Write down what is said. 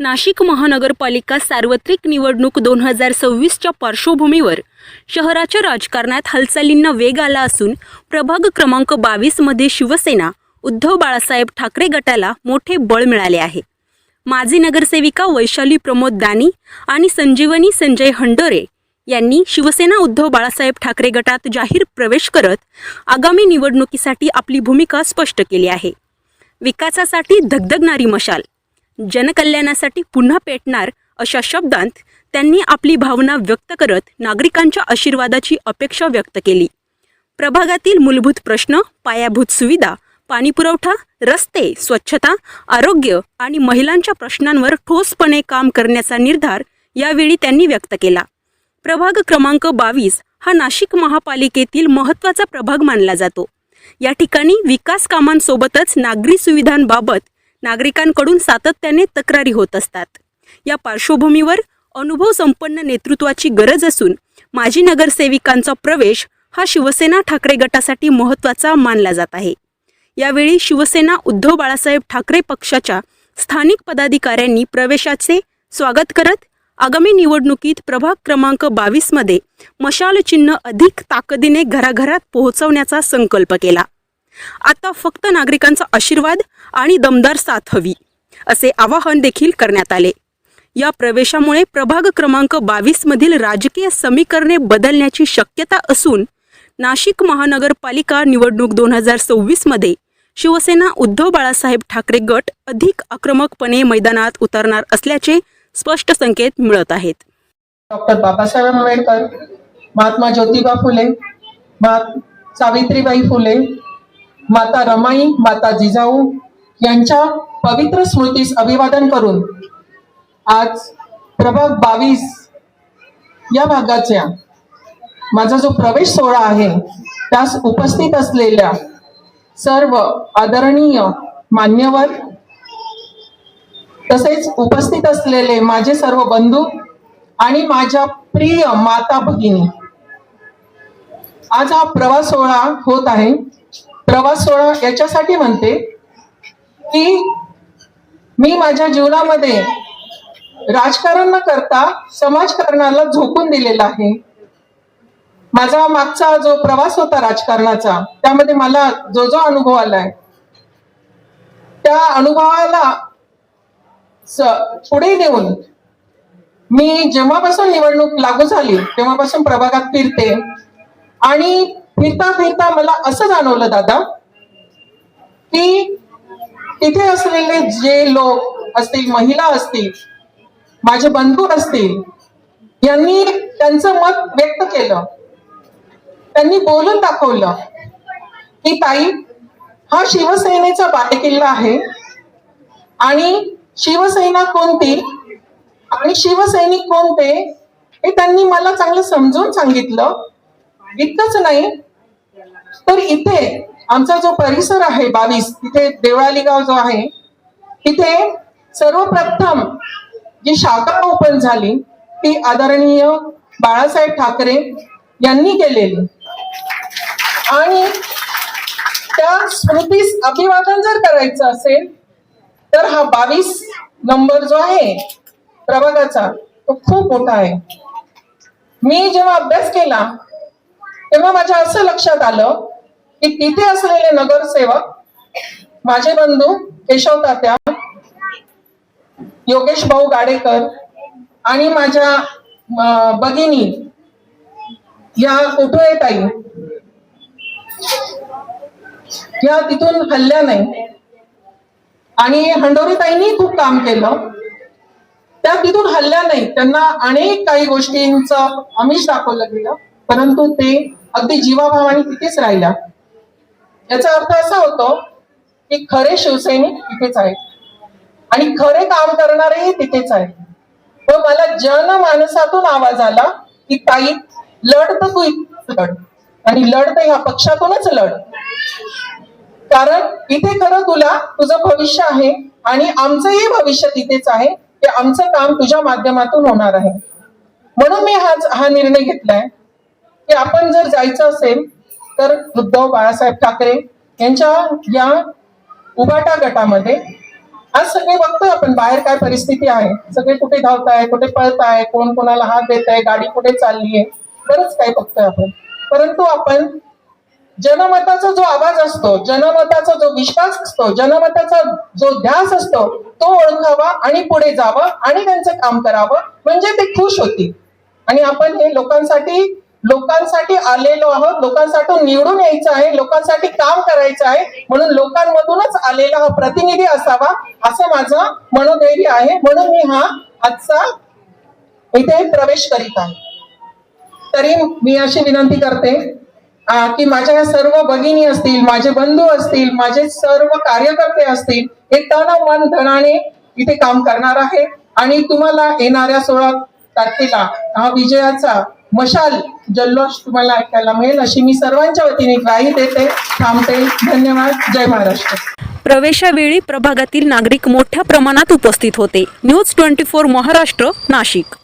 नाशिक महानगरपालिका सार्वत्रिक निवडणूक दोन हजार सव्वीसच्या पार्श्वभूमीवर शहराच्या राजकारणात हालचालींना वेग आला असून प्रभाग क्रमांक बावीसमध्ये शिवसेना उद्धव बाळासाहेब ठाकरे गटाला मोठे बळ मिळाले आहे. माजी नगरसेविका वैशाली प्रमोद दानी आणि संजीवनी संजय हंडोरे यांनी शिवसेना उद्धव बाळासाहेब ठाकरे गटात जाहीर प्रवेश करत आगामी निवडणुकीसाठी आपली भूमिका स्पष्ट केली आहे. विकासासाठी धगधगणारी मशाल जनकल्याणासाठी पुन्हा पेटणार अशा शब्दांत त्यांनी आपली भावना व्यक्त करत नागरिकांच्या आशीर्वादाची अपेक्षा व्यक्त केली. प्रभागातील मूलभूत प्रश्न पायाभूत सुविधा पाणीपुरवठा रस्ते स्वच्छता आरोग्य आणि महिलांच्या प्रश्नांवर ठोसपणे काम करण्याचा निर्धार यावेळी त्यांनी व्यक्त केला. प्रभाग क्रमांक बावीस हा नाशिक महापालिकेतील महत्त्वाचा प्रभाग मानला जातो. या ठिकाणी विकास कामांसोबतच नागरी सुविधांबाबत नागरिकांकडून सातत्याने तक्रारी होत असतात. या पार्श्वभूमीवर अनुभव संपन्न नेतृत्वाची गरज असून माजी नगरसेविकांचा प्रवेश हा शिवसेना ठाकरे गटासाठी महत्त्वाचा मानला जात आहे. यावेळी शिवसेना उद्धव बाळासाहेब ठाकरे पक्षाच्या स्थानिक पदाधिकाऱ्यांनी प्रवेशाचे स्वागत करत आगामी निवडणुकीत प्रभाग क्रमांक बावीसमध्ये मशाल चिन्ह अधिक ताकदीने घराघरात पोहोचवण्याचा संकल्प केला. आता फक्त नागरिकांचा आशीर्वाद आणि दमदार साथ हवी असे आवाहन देखील करण्यात आले. या प्रवेशामुळे प्रभाग क्रमांक बावीसमधील राजकीय समीकरणे बदलण्याची शक्यता असून नाशिक महानगरपालिका निवडणूक दोन हजार सव्वीसमध्ये शिवसेना उद्धव बाळासाहेब ठाकरे गट अधिक आक्रमकपणे मैदानात उतरणार असल्याचे स्पष्ट संकेत मिळत आहेत. डॉक्टर बाबासाहेब आंबेडकर महात्मा ज्योतिबा फुले सावित्रीबाई फुले माता रमाई माता जिजाऊ यांच्या पवित्र स्मृतीस अभिवादन करून आज प्रभाग बावीस या भागाच्या माझा जो प्रवेश सोहळा आहे त्यास उपस्थित असलेल्या सर्व आदरणीय मान्यवर तसेच उपस्थित असलेले माझे सर्व बंधू आणि माझ्या प्रिय माता भगिनी. आज हा प्रवास सोहळा होत आहे. प्रवास सोहळा याच्यासाठी म्हणते की मी माझ्या जीवनामध्ये राजकारण न करता समाजकारणाला झोकून दिलेला आहे. माझा मागचा जो प्रवास होता राजकारणाचा त्यामध्ये मला जो जो अनुभव आलाय त्या अनुभवाला पुढे नेऊन मी जेव्हापासून निवडणूक लागू झाली तेव्हापासून प्रभागात फिरते आणि फिरता फिरता मला असं जाणवलं दादा की तिथे असलेले जे लोक असतील महिला असतील माझे बंधू असतील यांनी त्यांचं मत व्यक्त केलं. त्यांनी बोलून दाखवलं की ताई हा शिवसेनेचा बालेकिल्ला आहे आणि शिवसेना कोणती आणि शिवसैनिक कोणते हे त्यांनी मला चांगलं समजून सांगितलं. इतकंच नाही तर इथे आमचा जो परिसर आहे बावीस तिथे देवळाली गाव जो आहे तिथे सर्वप्रथम जी शाखा ओपन झाली ती आदरणीय बाळासाहेब ठाकरे यांनी केलेली. आणि त्या स्मृतीस अभिवादन जर करायचं असेल तर हा बावीस नंबर जो आहे प्रभागाचा तो खूप मोठा आहे. मी जेव्हा अभ्यास केला तेव्हा माझ्या असं लक्षात आलं की तिथे असलेले नगरसेवक माझे बंधू केशव तात्या योगेश भाऊ गाडेकर आणि माझ्या भगिनी या कुठे ताई या तिथून हल्ल्या नाही. आणि हंडोरीताईंनी खूप काम केलं. त्या तिथून हल्ल्या नाही. त्यांना अनेक काही गोष्टींचं आमिष दाखवलं गेलं. परंतु ते अगदी जीवाभावाने तिथेच राहिल्या. याचा अर्थ असा होतो की खरे शिवसैनिक तिथेच आहेत. आणि खरे काम करणारेही तिथेच आहेत. व मला जनमानसातून आवाज आला की ताई लढ तर तू लढ. आणि लढ तर ह्या पक्षातूनच लढ. कारण इथे खरं तुला तुझं भविष्य आहे आणि आमचंही भविष्य तिथेच आहे. ते आमचं काम तुझ्या माध्यमातून होणार आहे. म्हणून मी हा हा निर्णय घेतलाय. की आपण जर जायचं असेल तर उद्धव बाळासाहेब ठाकरे यांच्या या उभाटा गटामध्ये आज सगळे बघतोय आपण बाहेर काय परिस्थिती आहे सगळे कुठे धावताय कुठे पळताय कोण कोणाला हात देत आहे गाडी कुठे चालली आहे बरंच काही बघतोय आपण. परंतु आपण जनमताचा जो आवाज असतो जनमताचा जो विश्वास असतो जनमताचा जो ध्यास असतो तो ओळखावा आणि पुढे जावा आणि त्यांचं काम करावं म्हणजे ते खुश होतील. आणि आपण हे लोकांसाठी लोकांसाठी आलेलो आहोत लोकांसाठी निवडून यायचं आहे लोकांसाठी काम करायचं आहे म्हणून लोकांमधूनच आलेला हा प्रतिनिधी असावा असं माझं मनोधैर्य आहे. म्हणून मी हा आजचा इथे प्रवेश करीत आहे. तरी मी अशी विनंती करते की माझ्या या सर्व भगिनी असतील माझे बंधू असतील माझे सर्व कार्यकर्ते असतील हे तन मन धनाने इथे काम करणार आहे. आणि तुम्हाला येणाऱ्या सोळा तारखेला हा विजयाचा मशाल जल्लोष तुम्हाला ऐकायला मिळेल. अशी मी सर्वांच्या वतीने ग्वाही देते. थांबते धन्यवाद. जय महाराष्ट्र. प्रवेशावेळी प्रभागातील नागरिक मोठ्या प्रमाणात उपस्थित होते. News twenty four Maharashtra Nashik.